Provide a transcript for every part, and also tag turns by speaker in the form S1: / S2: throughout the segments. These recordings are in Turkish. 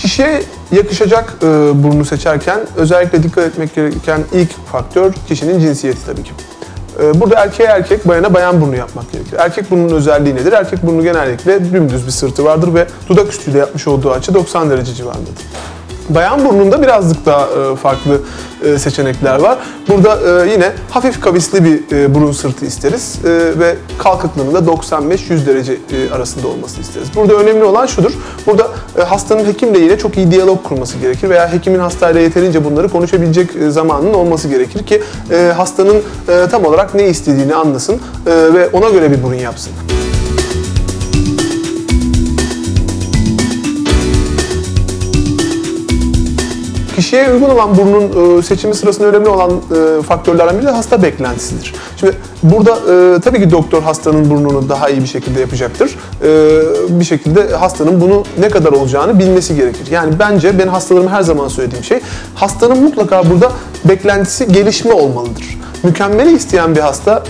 S1: Kişiye yakışacak e, burnu seçerken özellikle dikkat etmek gereken ilk faktör kişinin cinsiyeti tabii ki. E, burada erkeğe erkek, bayana bayan burnu yapmak gerekir. Erkek burnunun özelliği nedir? Erkek burnu genellikle dümdüz bir sırtı vardır ve dudak üstüyle yapmış olduğu açı 90 derece civarındadır. Bayan burnunda birazcık daha e, farklı e, seçenekler var. Burada e, yine hafif kavisli bir e, burun sırtı isteriz e, ve kalkıklığının da 95-100 derece e, arasında olması isteriz. Burada önemli olan şudur. Burada e, hastanın hekimle yine çok iyi diyalog kurması gerekir veya hekimin hastayla yeterince bunları konuşabilecek e, zamanın olması gerekir ki e, hastanın e, tam olarak ne istediğini anlasın e, ve ona göre bir burun yapsın. Kişiye uygun olan burnun e, seçimi sırasında önemli olan e, faktörlerden biri de hasta beklentisidir. Şimdi burada e, tabii ki doktor hastanın burnunu daha iyi bir şekilde yapacaktır. Bir şekilde hastanın bunu ne kadar olacağını bilmesi gerekir. Yani bence ben hastalarıma her zaman söylediğim şey hastanın mutlaka burada beklentisi gelişme olmalıdır. Mükemmeli isteyen bir hasta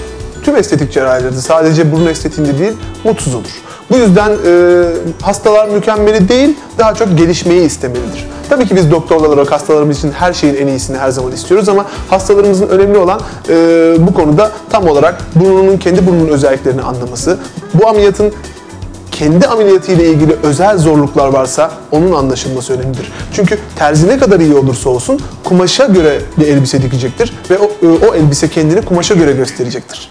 S1: tüm estetik cerrahilerde sadece burun estetiğinde değil mutsuz olur. Bu yüzden e, hastalar mükemmeli değil, daha çok gelişmeyi istemelidir. Tabii ki biz doktorlar olarak hastalarımız için her şeyin en iyisini her zaman istiyoruz ama hastalarımızın önemli olan e, bu konuda tam olarak burnunun kendi burnunun özelliklerini anlaması, bu ameliyatın kendi ameliyatı ilgili özel zorluklar varsa onun anlaşılması önemlidir. Çünkü terzi ne kadar iyi olursa olsun kumaşa göre bir elbise dikecektir ve o, o elbise kendini kumaşa göre gösterecektir.